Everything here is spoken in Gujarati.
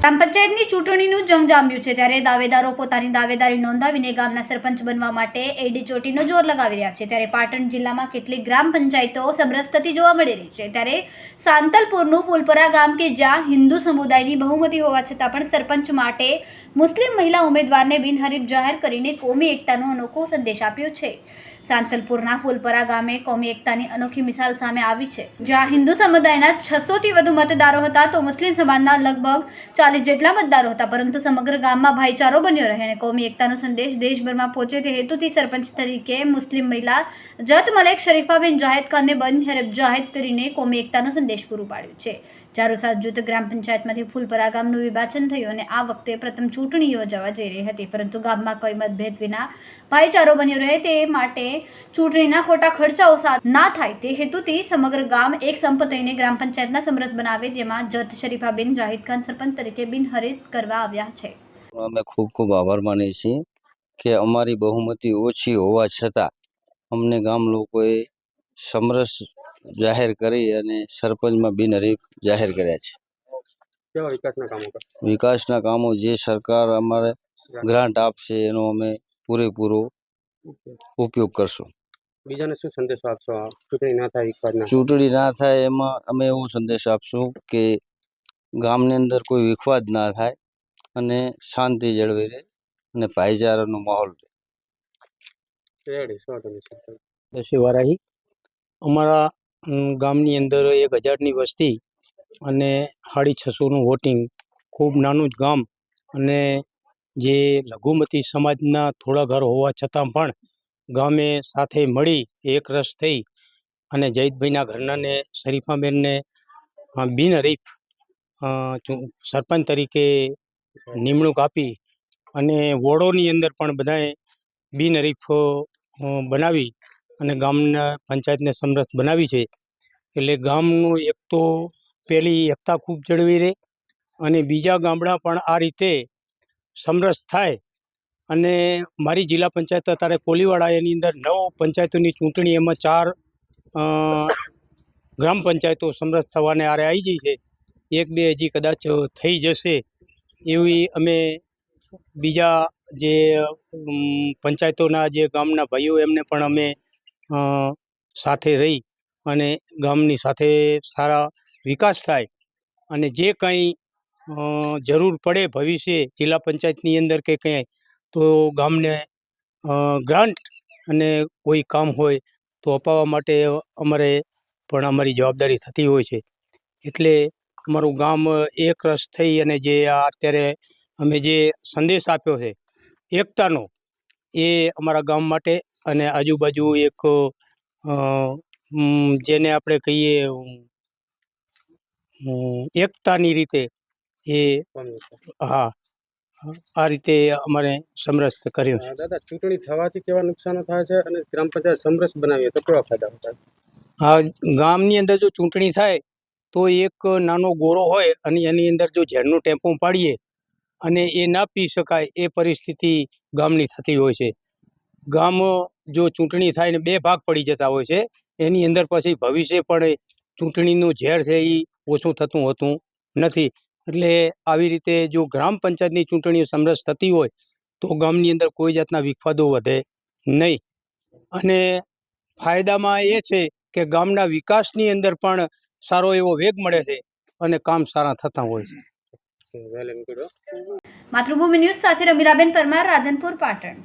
ગ્રામ પંચાયતની ચૂંટણીનું જંગ જામ્યું છે ત્યારે દાવેદારો પોતાની દાવેદારી નોંધાવીને ગામના સરપંચ બનવા માટે એડી ચોટીનો જોર લગાવી રહ્યા છે. ત્યારે પાટણ જિલ્લામાં કેટલીક ગ્રામ પંચાયતો સમરસ થતી જોવા મળી રહી છે. ત્યારે સાંતલપુરનું ફૂલપરા ગામ કે જ્યાં હિન્દુ સમુદાયની બહુમતી હોવા છતાં પણ સરપંચ માટે મુસ્લિમ મહિલા ઉમેદવારને બિનહરીફ જાહેર કરીને કોમી એકતાનો અનોખો સંદેશ આપ્યો છે. સાંતલપુરના ફૂલપરા ગામે કોમી એકતાની અનોખી મિસાલ સામે આવી છે. જ્યાં હિન્દુ સમુદાયના છસોથી વધુ મતદારો હતા તો મુસ્લિમ સમાજના લગભગ ચાલીસ જેટલા મતદારો હતા, પરંતુ સમગ્ર ગામમાં ભાઈચારો બન્યો રહે અને કોમી એકતાનો સંદેશ દેશભરમાં પહોંચે તે હેતુથી સરપંચ તરીકે મુસ્લિમ મહિલા જત મલેક શરીફાબેન જાહેદ ખાનને બનહરફ જાહેર કરીને કોમી એકતાનો સંદેશ પૂરું પાડ્યો છે. ચારુસાત જૂથ ગ્રામ પંચાયતમાંથી ફૂલપરા ગામનું વિભાજન થયું અને આ વખતે પ્રથમ ચૂંટણી યોજાવા જઈ રહી હતી. પરંતુ ગામમાં કોઈ મતભેદ વિના ભાઈચારો બન્યો રહે તે માટે ચૂંટણીના ખોટા ખર્ચાઓ ના થાય તે હેતુથી સમગ્ર ગામ એક સંપ થઈને ગ્રામ પંચાયતના સમરસ બનાવે જેમાં જત શરીફાબેન જાહિદ ખાન સરપંચ તરીકે બિનહરીફ કરવા આવ્યા છે. અમે ખૂબ ખૂબ આભાર માનીએ છીએ કે અમારી બહુમતી ઓછી હોવા છતાં અમને ગામ લોકોએ સમરસ જાહેર કરી અને સરપંચમાં બિનહરીફ જાહેર કર્યા છે. વિકાસના કામો જે સરકાર અમારે ગ્રાન્ટ આપશે એનો અમે પૂરેપૂરો ઉપયોગ કરશું. બીજાને શું સંદેશો આપશો? ચૂંટણી ના થાય ચૂંટણી ના થાય એમાં અમે એવો સંદેશ આપશું કે ગામની અંદર કોઈ વિખવાદ ના થાય અને શાંતિ જળવાઈ રહે અને ભાઈચારાનો માહોલ રહે. રેડી સો તમે સર દસી વારાહી. અમારા અમ, ગામની અંદર એક હજારની વસ્તી અને સાડી છસોનું વોટિંગ ખૂબ નાનું જ ગામ અને જે લઘુમતી સમાજના થોડા ઘર હોવા છતાં પણ ગામે સાથે મળી એક રસ થઈ અને જયદભાઈના ઘરનાને શરીફાબેનને બિનહરીફ સરપંચ તરીકે નિમણૂક આપી અને વોર્ડોની અંદર પણ બધાએ બિનહરીફ બનાવી અને ગામના પંચાયતને સમરસ બનાવી છે. એટલે ગામનું એક તો પેલી એકતા ખૂબ જળવી રહે અને બીજા ગામડા પણ આ રીતે સમરસ થાય. અને મારી જિલ્લા પંચાયત અત્યારે કોલીવાડા એની અંદર નવ પંચાયતોની ચૂંટણી, એમાં ચાર ગ્રામ પંચાયતો સમરસ થવાને આરે આવી ગઈ છે. એક, બે હજી કદાચ થઈ જશે એવી અમે બીજા જે પંચાયતોના જે ગામના ભાઈઓ એમને પણ અમે સાથે રહી અને ગામની સાથે સારા વિકાસ થાય અને જે કંઈ જરૂર પડે ભવિષ્ય જિલ્લા પંચાયતની અંદર કે કંઈ તો ગામને ગ્રાન્ટ અને કોઈ કામ હોય તો અપાવવા માટે અમારે પણ અમારી જવાબદારી થતી હોય છે. એટલે અમારું ગામ એક રસ થઈ અને જે આ અત્યારે અમે જે સંદેશ આપ્યો છે, એકતાનો, એ અમારા ગામ માટે અને આજુબાજુ એક જેને આપણે કહીએ એકતાની રીતે એ હા આ રીતે અમારે સમરસ કર્યું દાદા ચૂંટણી થવાથી કેવા નુકસાનો થાય છે અને ગ્રામ પંચાયત સમરસ બનાવીએ તો કેવા ફાયદા થાય? હા ગામની અંદર જો ચૂંટણી થાય તો એક નાનો ગોળો હોય અને એની અંદર જો ઝેરનું ટેમ્પો પાડીએ અને એ ના પી શકાય એ પરિસ્થિતિ ગામની થતી હોય છે. ગામ જો ચૂંટણી થાય ને બે ભાગ પડી જતા હોય છે એની અંદર પછી ભવિષ્ય પણ એ ચૂંટણીનું ઝેર છે એ ઓછું થતું હોતું નથી. એટલે આવી રીતે જો ગ્રામ પંચાયતની ચૂંટણીઓ સમરસ થતી હોય તો ગામની અંદર કોઈ જાતના વિખવાદો વધે નહીં. અને ફાયદામાં એ છે કે ગામના વિકાસની અંદર પણ સારો એવો વેગ મળે છે અને કામ સારા થતા હોય છે. માતૃભૂમિ ન્યૂઝ સાથે રમીલાબેન પરમાર રાધનપુર પાટણ.